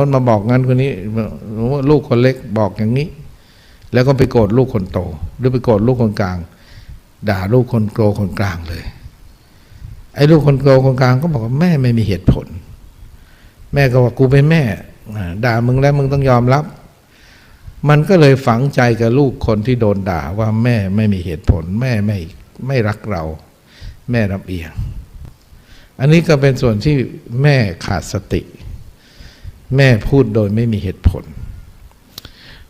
คนมาบอกงั้นคนนี้ว่าลูกคนเล็กบอกอย่างนี้ แล้วก็ไปโกรธลูกคนโต หรือไปโกรธลูกคนกลาง ด่าลูกคนโตคนกลางเลยไอ้ลูกคนโตคนกลางก็บอกว่าแม่ไม่มีเหตุผล แม่ก็ว่ากูเป็นแม่ด่ามึงแล้วมึงต้องยอมรับ มันก็เลยฝังใจกับลูกคนที่โดนด่าว่าแม่ไม่มีเหตุผล แม่ไม่ไม่รักเรา แม่ลำเอียง อันนี้ก็เป็นส่วนที่แม่ขาดสติ แม่พูดโดยไม่มีเหตุผล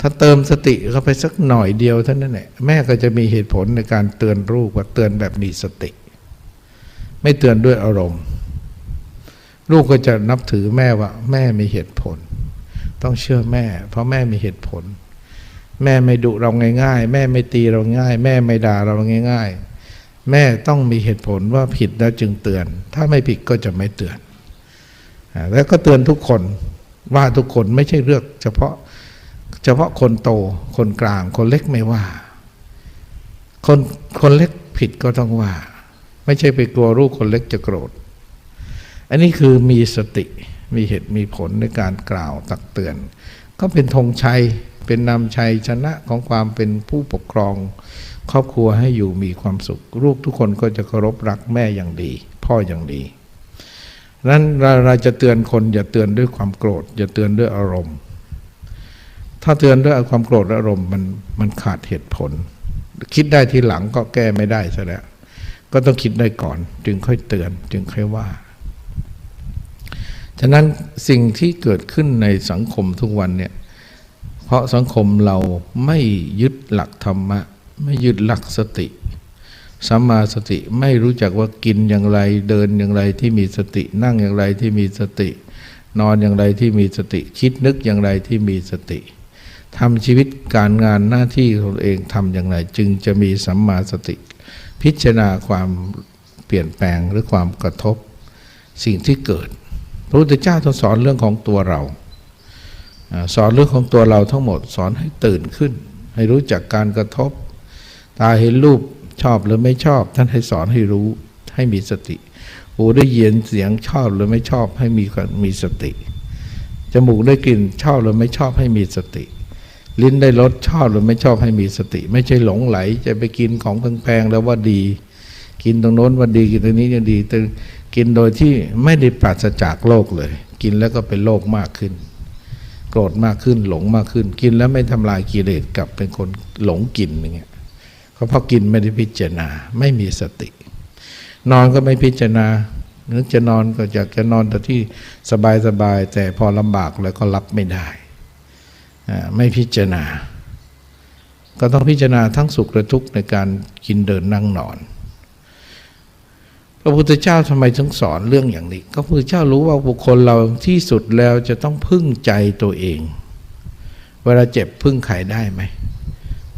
ถ้าเติมสติเข้าไปสักหน่อยเดียวเท่านั้นแหละแม่ก็จะมีเหตุผลในการเตือนลูกว่าเตือนแบบมีสติ ไม่เตือนด้วยอารมณ์ ลูกก็จะนับถือแม่ว่า แม่มีเหตุผล ต้องเชื่อแม่ เพราะแม่มีเหตุผล แม่ไม่ดุเราง่ายๆ แม่ไม่ตีเราง่าย แม่ไม่ด่าเราง่าย ๆ แม่ต้องมีเหตุผลว่าผิดแล้วจึงเตือน ถ้าไม่ผิดก็จะไม่เตือนแล้วก็เตือนทุกคน ว่าทุกคนไม่ใช่เลือก เฉพาะเฉพาะคนโตคนกลางคนเล็กไม่ว่า คนคนเล็กผิดก็ต้องว่า ไม่ใช่ไปกลัวลูกคนเล็กจะโกรธ อันนี้คือมีสติมีเหตุมีผลในการกล่าวตักเตือน ก็เป็นธงชัยเป็นนำชัยชนะของความเป็นผู้ปกครอง ครอบครัวให้อยู่มีความสุข ลูกทุกคนก็จะเคารพรักแม่อย่างดี พ่ออย่างดี นั้นเราเราจะเตือนคนอย่าเตือนด้วยความโกรธ อย่าเตือนด้วยอารมณ์ ถ้าเตือนด้วยความโกรธและอารมณ์มันมันขาดเหตุผล คิดได้ทีหลังก็แก้ไม่ได้ซะแล้วก็ต้องคิดได้ก่อน จึงค่อยเตือน จึงค่อยว่า ฉะนั้นสิ่งที่เกิดขึ้นในสังคมทุกวันเนี่ยเพราะสังคมเราไม่ยึดหลักธรรมะ ไม่ยึดหลักสติ สัมมาสติไม่รู้จักว่ากินอย่างไรเดินอย่างไรที่มีสติ นั่งอย่างไรที่มีสติ นอนอย่างไรที่มีสติ คิดนึกอย่างไรที่มีสติทำชีวิตการงานหน้าที่ตัวเองทำอย่างไร จึงจะมีสัมมาสติ พิจารณาความเปลี่ยนแปลงหรือความกระทบ สิ่งที่เกิด พระพุทธเจ้าทรงสอนเรื่องของตัวเราสอนเรื่องของตัวเราทั้งหมดสอนให้ตื่นขึ้น ให้รู้จักการกระทบ ตาเห็นรูป ชอบหรือไม่ชอบ ท่านให้สอนให้รู้ให้มีสติ หูได้ยินเสียงชอบหรือไม่ชอบให้มีมีสติ จมูกได้กลิ่นชอบหรือไม่ชอบให้มีสติ ลิ้นได้รสชอบหรือไม่ชอบให้มีสติ ไม่ใช่หลงไหลจะไปกินของแพงๆแล้วว่าดี กินตรงโน้นว่าดีกินตรงนี้ยังดีแต่กินโดยที่ไม่ได้ปราศจากโลกเลย กินแล้วก็เป็นโลกมากขึ้น โกรธมากขึ้นหลงมากขึ้น กินแล้วไม่ทำลายกิเลสกลับเป็นคนหลงกินอย่างเงี้ย เขาเพราะกินไม่ได้พิจารณา ไม่มีสติ นอนก็ไม่พิจารณานึกจะนอนก็อยากจะนอนแต่ที่สบายๆแต่พอลำบากแล้วก็รับไม่ได้ ไม่พิจารณา ก็ต้องพิจารณาทั้งสุขและทุกข์ในการกินเดินนั่งนอน พระพุทธเจ้าทำไมถึงสอนเรื่องอย่างนี้ ก็พระพุทธเจ้ารู้ว่าบุคคลเราที่สุดแล้วจะต้องพึ่งใจตัวเอง เวลาเจ็บพึ่งไขได้ไหม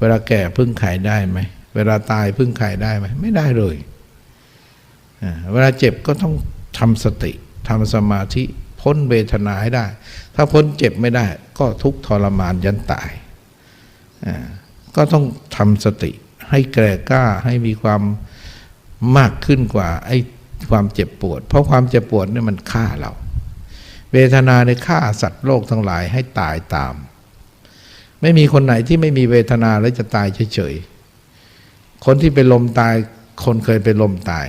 เวลาแก่พึ่งไขได้ไหม เวลาตายพึ่งไขได้ไหม ไม่ได้เลย เวลาเจ็บก็ต้องทำสติทำสมาธิพ้นเวทนาให้ได้ ถ้าพ้นเจ็บไม่ได้ ก็ทุกทรมานยันตาย ก็ต้องทำสติ ให้แก่กล้าให้มีความมากขึ้นกว่าไอ้ความเจ็บปวด เพราะความเจ็บปวดเนี่ยมันฆ่าเรา เวทนาในฆ่าสัตว์โลกทั้งหลายให้ตายตาม ไม่มีคนไหนที่ไม่มีเวทนาแล้วจะตายเฉยๆ คนที่เป็นลมตาย คนเคยเป็นลมตาย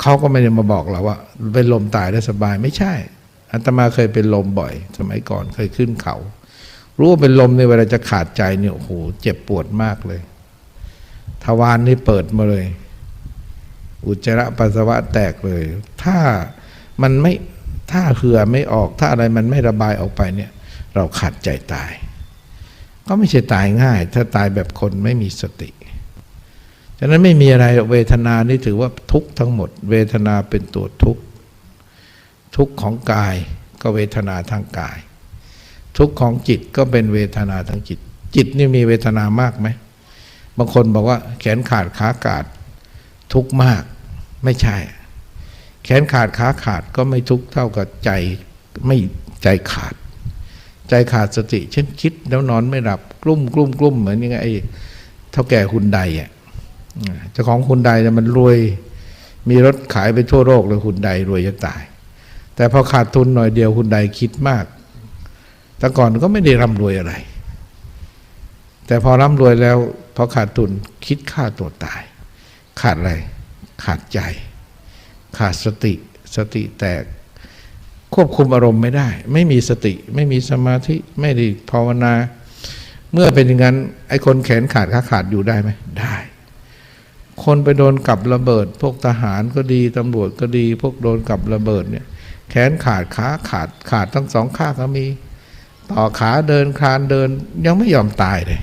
เขาก็ไม่ได้มาบอกเราว่า เป็นลมตายได้สบายไม่ใช่ อัตมาเคยเป็นลมบ่อย สมัยก่อนเคยขึ้นเขา รู้ว่าเป็นลมในเวลาจะขาดใจเนี่ยโอ้โหเจ็บปวดมากเลย ทวารนี่เปิดมาเลย อุจจาระปัสสาวะแตกเลย ถ้ามันไม่ถ้าเหือไม่ออกถ้าอะไรมันไม่ระบายออกไปเนี่ย เราขาดใจตาย ก็ไม่ใช่ตายง่าย ถ้าตายแบบคนไม่มีสติฉะนั้นไม่มีอะไรเวทนานี่ถือว่าทุกทั้งหมด เวทนาเป็นตัวทุกทุกของกายก็เวทนาทางกาย ทุกของจิตก็เป็นเวทนาทางจิต จิตนี่มีเวทนามากไหมบางคนบอกว่า แขนขาดขาขาด ทุกมากไม่ใช่ แขนขาดขาขาดก็ไม่ทุกเท่ากับใจไม่ใจขาด ใจขาดสติเช่นคิดแล้วนอนไม่หลับกลุ้มกลุ้มกลุ้มเหมือนยังไงไอ้เท่าแก่คุณใดอะเจ้าของคุณใดเนี่ยมันรวย มีรถขายไปทั่วโลกเลยคุณใดรวยจะตาย แต่พอขาดทุนหน่อยเดียวคุณใดคิดมาก แต่ก่อนก็ไม่ได้ร่ำรวยอะไร แต่พอร่ำรวยแล้วพอขาดทุนคิดฆ่าตัวตาย ขาดอะไร ขาดใจ ขาดสติ สติแตก ควบคุมอารมณ์ไม่ได้ ไม่มีสติ ไม่มีสมาธิ ไม่ได้ภาวนา เมื่อเป็นอย่างนั้น ไอ้คนแขนขาดขาขาดอยู่ได้ไหมได้ คนไปโดนกับระเบิด พวกทหารก็ดีตำรวจก็ดี พวกโดนกับระเบิดเนี่ย แขนขาดขาขาดขาดทั้งสองข้างก็มี ต่อขาเดินคลานเดินยังไม่ยอมตายเลย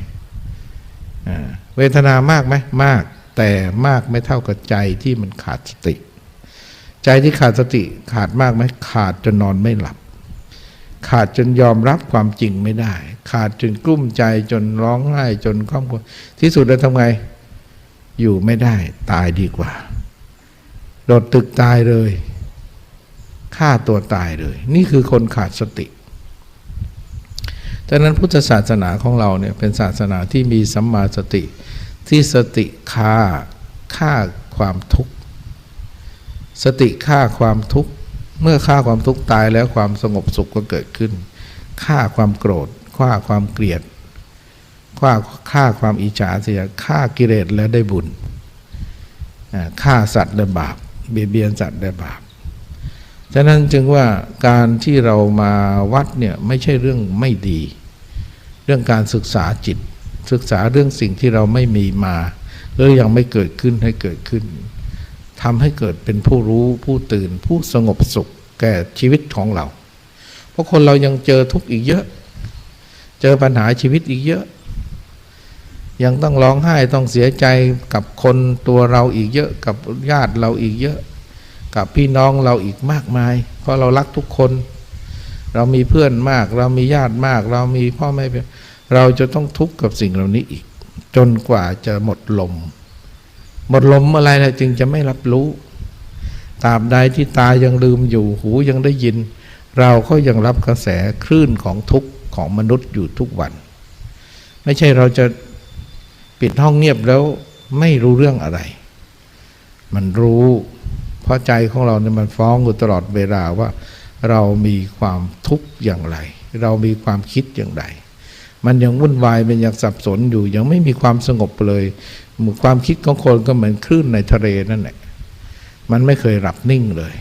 เวทนามากไหมมาก แต่มากไม่เท่ากับใจที่มันขาดสติ ใจที่ขาดสติขาดมากไหมขาดจนนอนไม่หลับ ขาดจนยอมรับความจริงไม่ได้ ขาดจนกลุ้มใจจนร้องไห้จนครอบครัวที่สุดแล้วทำไง อยู่ไม่ได้ตายดีกว่า โดดตึกตายเลยฆ่าตัวตายเลย นี่คือคนขาดสติดังนั้นพุทธศาสนาของเราเนี่ยเป็นศาสนาที่มีสัมมาสติ ที่สติฆ่าฆ่าความทุกข์ สติฆ่าความทุกข์ เมื่อฆ่าความทุกข์ตายแล้วความสงบสุขก็เกิดขึ้นฆ่าความโกรธฆ่าความเกลียดฆ่าฆ่าความอิจฉาเสียฆ่ากิเลสแล้วได้บุญฆ่าสัตว์ได้บาปเบียดเบียนสัตว์ได้บาปฉะนั้นจึงว่าการที่เรามาวัดเนี่ยไม่ใช่เรื่องไม่ดี เรื่องการศึกษาจิต ศึกษาเรื่องสิ่งที่เราไม่มีมาหรือยังไม่เกิดขึ้นให้เกิดขึ้น ทำให้เกิดเป็นผู้รู้ผู้ตื่นผู้สงบสุขแก่ชีวิตของเรา เพราะคนเรายังเจอทุกข์อีกเยอะ เจอปัญหาชีวิตอีกเยอะ ยังต้องร้องไห้ต้องเสียใจกับคนตัวเราอีกเยอะกับญาติเราอีกเยอะ กับพี่น้องเราอีกมากมาย เพราะเรารักทุกคน เรามีเพื่อนมาก เรามีญาติมาก เรามีพ่อแม่เป็นเราจะต้องทุกข์กับสิ่งเหล่านี้อีก จนกว่าจะหมดลม หมดลมอะไรนะจึงจะไม่รับรู้ตราบใดที่ตายังลืมอยู่หูยังได้ยิน เราก็ยังรับกระแสคลื่นของทุกข์ของมนุษย์อยู่ทุกวัน ไม่ใช่เราจะปิดห้องเงียบแล้วไม่รู้เรื่องอะไร มันรู้ เพราะใจของเราเนี่ยมันฟ้องอยู่ตลอดเวลาว่า เรามีความทุกข์อย่างไร เรามีความคิดอย่างไร มันยังวุ่นวายมันยังสับสนอยู่ยังไม่มีความสงบเลย ความคิดของคนก็เหมือนคลื่นในทะเลนั่นแหละมันไม่เคยหลับนิ่งเลย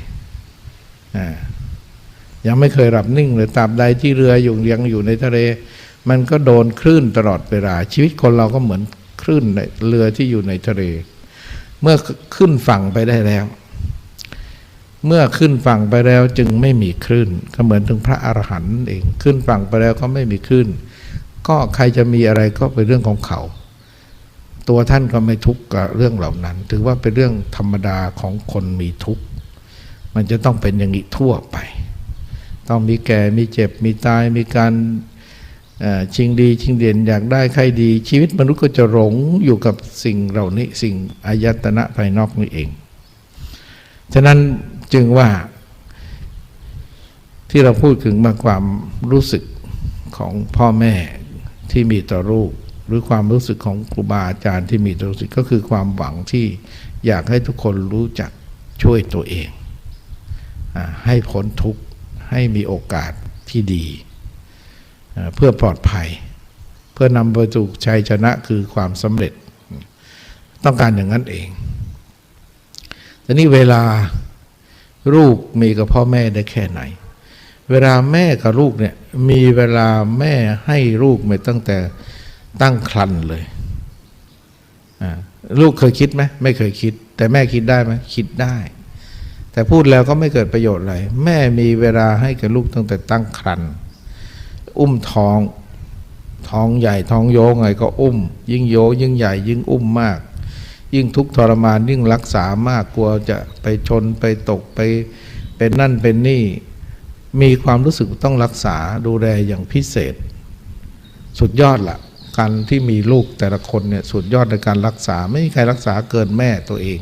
อ่ายังไม่เคยหลับนิ่งเลยตราบใดที่เรืออยู่ยังอยู่ในทะเล มันก็โดนคลื่นตลอดเวลา ชีวิตคนเราก็เหมือนคลื่นในเรือที่อยู่ในทะเล เมื่อขึ้นฝั่งไปได้แล้ว เมื่อขึ้นฝั่งไปแล้วจึงไม่มีคลื่น ก็เหมือนถึงพระอรหันต์เอง ขึ้นฝั่งไปแล้วก็ไม่มีคลื่น ก็ใครจะมีอะไรก็เป็นเรื่องของเขา ตัวท่านก็ไม่ทุกข์กับเรื่องเหล่านั้น ถือว่าเป็นเรื่องธรรมดาของคนมีทุกข์ มันจะต้องเป็นอย่างนี้ทั่วไป ต้องมีแก่มีเจ็บมีตายมีการชิงดีชิงเด่นอยากได้ใครดี ชีวิตมนุษย์ก็จะหลงอยู่กับสิ่งเหล่านี้สิ่งอายตนะภายนอกนี่เอง ฉะนั้นจึงว่าที่เราพูดถึงมาความรู้สึกของพ่อแม่ที่มีต่อลูก หรือความรู้สึกของครูบาอาจารย์ที่มีต่อลูกก็คือความหวังที่อยากให้ทุกคนรู้จักช่วยตัวเองอให้พ้นทุกข์ให้มีโอกาสที่ดี เพื่อปลอดภัย เพื่อนำไปสู่ชัยชนะคือความสำเร็จ ต้องการอย่างนั้นเองแต่นี่เวลาลูกมีกับพ่อแม่ได้แค่ไหน เวลาแม่กับลูกเนี่ยมีเวลาแม่ให้ลูกมาตั้งแต่ ตั้งครรภ์เลยลูกเคยคิดไหมไม่เคยคิด แต่แม่คิดได้ไหมคิดได้ แต่พูดแล้วก็ไม่เกิดประโยชน์อะไร แม่มีเวลาให้กับลูกตั้งแต่ตั้งครรภ์อุ้มท้องท้องใหญ่ท้องโยงไงก็อุ้ม ยิ่งโยยิ่งใหญ่ ยิ่งอุ้มมาก ยิ่งทุกข์ทรมานยิ่งรักษามากกลัวจะไปชนไปตกไปเป็นนั่นเป็นนี่ มีความรู้สึกต้องรักษาดูแลอย่างพิเศษ สุดยอดละ การที่มีลูกแต่ละคนเนี่ยสุดยอดในการรักษา ไม่มีใครรักษาเกินแม่ตัวเอง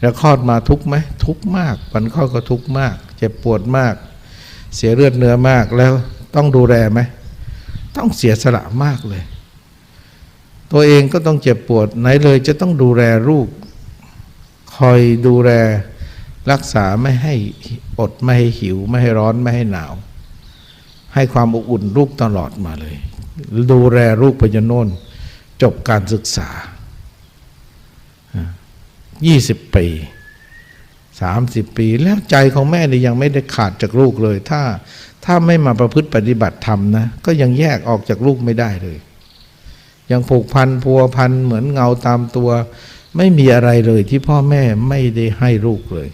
แล้วคลอดมาทุกไหมทุกมากปันคลอดก็ทุกมาก เจ็บปวดมาก เสียเลือดเนื้อมากแล้วต้องดูแลไหมต้องเสียสละมากเลย ตัวเองก็ต้องเจ็บปวดไหนเลยจะต้องดูแลลูกคอยดูแลรักษาไม่ให้อดไม่ให้หิว ไม่ให้ร้อนไม่ให้หนาว ให้ความอบอุ่นลูกตลอดมาเลย ดูแลลูกไปจนโน่นจบการศึกษายี่สิบปีสามสิบปี แล้วใจของแม่นี่ยังไม่ได้ขาดจากลูกเลย ถ้าถ้าไม่มาประพฤติปฏิบัติธรรมนะ ก็ยังแยกออกจากลูกไม่ได้เลย ยังผูกพันพัวพันเหมือนเงาตามตัว ไม่มีอะไรเลยที่พ่อแม่ไม่ได้ให้ลูกเลย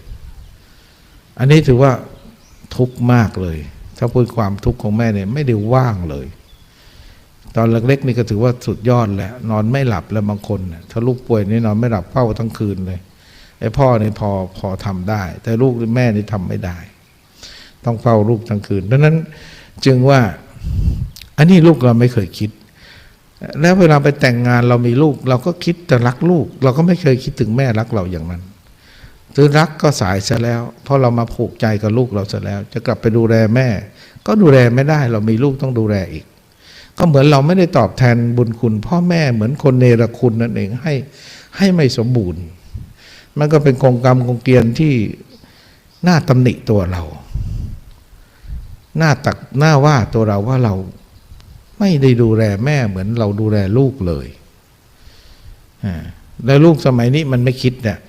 อันนี้ถือว่าทุกข์มากเลย ถ้าพูดความทุกข์ของแม่เนี่ยไม่ได้ว่างเลย ตอนเล็กๆนี่ก็ถือว่าสุดยอดแหละนอนไม่หลับแล้วบางคนน่ะถ้าลูกป่วยนี่นอนไม่หลับเฝ้าทั้งคืนเลยไอ้พ่อเนี่ยพอพอทำได้ แต่ลูกแม่นี่ทำไม่ได้ ต้องเฝ้าลูกทั้งคืนดังนั้นจึงว่าอันนี้ลูกเราไม่เคยคิด แล้วเวลาไปแต่งงานเรามีลูก เราก็คิดแต่รักลูก เราก็ไม่เคยคิดถึงแม่รักเราอย่างนั้นถึงรักก็สายซะแล้ว เพราะเรามาผูกใจกับลูกเราซะแล้ว จะกลับไปดูแลแม่ ก็ดูแลไม่ได้ เรามีลูกต้องดูแลอีก ก็เหมือนเราไม่ได้ตอบแทนบุญคุณ พ่อแม่เหมือนคนเนรคุณนั่นเองให้ให้ไม่สมบูรณ์ มันก็เป็นกองกรรมกงเกียนที่น่าตำหนิตัวเรา หน้าตักหน้าว่าตัวเราว่าเราไม่ได้ดูแลแม่เหมือนเราดูแลลูกเลยแล้วลูกสมัยนี้มันไม่คิดเนี่ย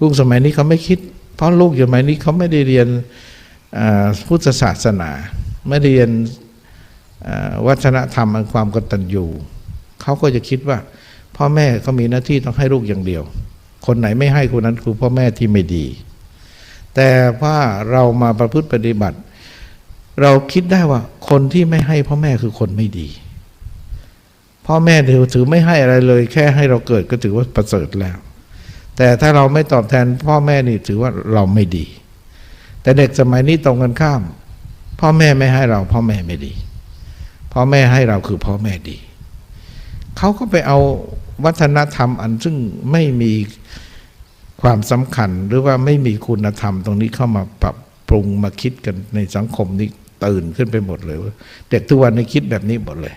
ลูกสมัยนี้เขาไม่คิด เพราะลูกสมัยนี้เขาไม่ได้เรียนพุทธศาสนา ไม่ได้เรียน วัฒนธรรมอันความกตัญญูเขาก็จะคิดว่า พ่อแม่เขามีหน้าที่ต้องให้ลูกอย่างเดียว คนไหนไม่ให้คนนั้นคือพ่อแม่ที่ไม่ดี แต่ว่าเรามาประพฤติปฏิบัติ เราคิดได้ว่าคนที่ไม่ให้พ่อแม่คือคนไม่ดี พ่อแม่ถือถือไม่ให้อะไรเลย แค่ให้เราเกิดก็ถือว่าประเสริฐแล้ว แต่ถ้าเราไม่ตอบแทนพ่อแม่นี่ถือว่าเราไม่ดี แต่เด็กสมัยนี้ตรงกันข้าม พ่อแม่ไม่ให้เรา พ่อแม่ไม่ดี พ่อแม่ให้เราคือพ่อแม่ดี เขาก็ไปเอาวัฒนธรรมอันซึ่งไม่มีความสำคัญหรือว่าไม่มีคุณธรรมตรงนี้เข้ามาปรับปรุงมาคิดกันในสังคมนี้ตื่นขึ้นไปหมดเลยเด็กทุกวันนี้คิดแบบนี้หมดเลย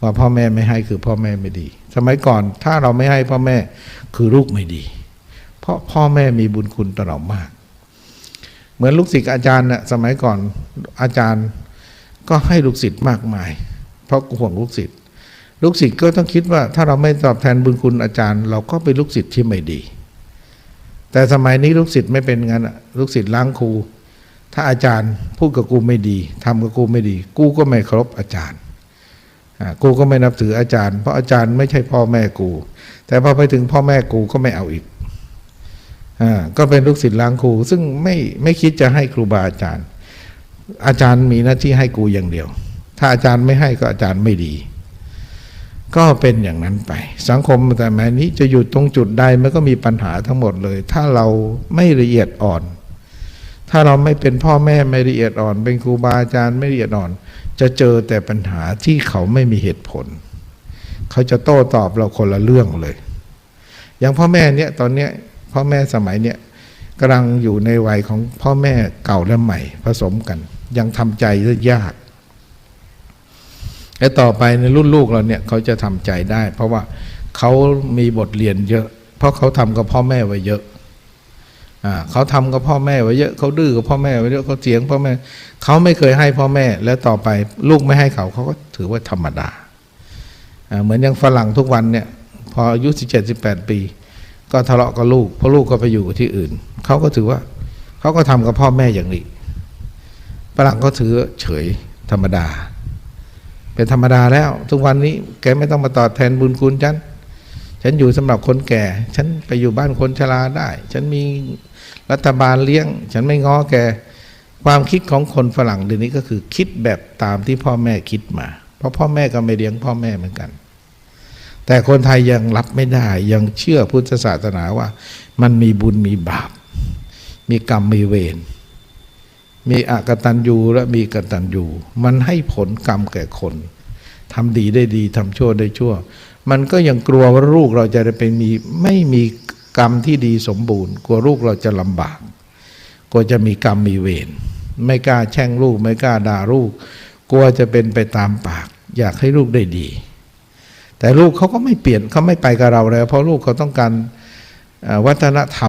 ว่าพ่อแม่ไม่ให้คือพ่อแม่ไม่ดี สมัยก่อนถ้าเราไม่ให้พ่อแม่คือลูกไม่ดี เพราะพ่อแม่มีบุญคุณต่อเรามาก เหมือนลูกศิษย์อาจารย์น่ะสมัยก่อนอาจารย์ก็ให้ลูกศิษย์มากมาย เพราะห่วงลูกศิษย์ลูกศิษย์ก็ต้องคิดว่า ถ้าเราไม่ตอบแทนบุญคุณอาจารย์ เราก็เป็นลูกศิษย์ที่ไม่ดี แต่สมัยนี้ลูกศิษย์ไม่เป็นงั้นลูกศิษย์ล้างครู ถ้าอาจารย์พูดกับกูไม่ดีทำกับกูไม่ดี กูก็ไม่เคารพอาจารย์กูก็ไม่นับถืออาจารย์ เพราะอาจารย์ไม่ใช่พ่อแม่กู แต่พอไปถึงพ่อแม่กูก็ไม่เอาอีก ก็เป็นลูกศิษย์ล้างครู ซึ่งไม่ไม่คิดจะให้ครูบาอาจารย์ อาจารย์มีหน้าที่ให้กูอย่างเดียว ถ้าอาจารย์ไม่ให้ก็อาจารย์ไม่ดี ก็เป็นอย่างนั้นไป สังคมแต่แม้นี้จะอยู่ตรงจุดใดมันก็มีปัญหาทั้งหมดเลย ถ้าเราไม่ละเอียดอ่อน ถ้าเราไม่เป็นพ่อแม่ไม่ละเอียดอ่อน เป็นครูบาอาจารย์ไม่ละเอียดอ่อน จะเจอแต่ปัญหาที่เขาไม่มีเหตุผล เขาจะโต้ตอบเราคนละเรื่องเลย อย่างพ่อแม่เนี่ยตอนเนี้ย พ่อแม่สมัยเนี้ยกำลังอยู่ในวัยของพ่อแม่เก่าและใหม่ผสมกัน ยังทำใจยาก และต่อไปในรุ่นลูกเราเนี่ยเขาจะทำใจได้ เพราะว่าเขามีบทเรียนเยอะ เพราะเขาทำกับพ่อแม่ไว้เยอะอเขาทำกับพ่อแม่ไว้เยอะเขาดื้อกับพ่อแม่ไว้เยอะเขาเสียงพ่อแม่เขาไม่เคยให้พ่อแม่ แล้วต่อไปลูกไม่ให้เขาเขาก็ถือว่าธรรมดา เหมือนอย่างฝรั่งทุกวันเนี่ยพออายุสิบเจ็ดสิบแปดปี ก็ทะเลาะกับลูกเพราะลูกก็ไปอยู่ที่อื่นเขาก็ถือว่าเขาก็ทำกับพ่อแม่อย่างนี้ฝรั่งก็ถือเฉยธรรมดา เป็นธรรมดาแล้ว ทุกวันนี้แกไม่ต้องมาตอบแทนบุญคุณฉันฉันอยู่สำหรับคนแก่ ฉันไปอยู่บ้านคนชราได้ ฉันมีรัฐบาลเลี้ยง ฉันไม่ง้อแกความคิดของคนฝรั่งเดี๋ยวนี้ก็คือคิดแบบตามที่พ่อแม่คิดมา เพราะพ่อแม่ก็ไม่เลี้ยงพ่อแม่เหมือนกัน แต่คนไทยยังรับไม่ได้ ยังเชื่อพุทธศาสนาว่า มันมีบุญมีบาป มีกรรมมีเวรมีอกตัญญูและมีกตัญญูมันให้ผลกรรมแก่คนทำดีได้ดีทำชั่วได้ชั่ว มันก็ยังกลัวว่าลูกเราจะได้เป็นมีไม่มีกรรมที่ดีสมบูรณ์ กลัวลูกเราจะลำบาก กลัวจะมีกรรมมีเวรไม่กล้าแช่งลูก ไม่กล้าด่าลูก กลัวจะเป็นไปตามปาก อยากให้ลูกได้ดี แต่ลูกเขาก็ไม่เปลี่ยนเขาไม่ไปกับเราแล้ว เพราะลูกเขาต้องการวัฒนธรรม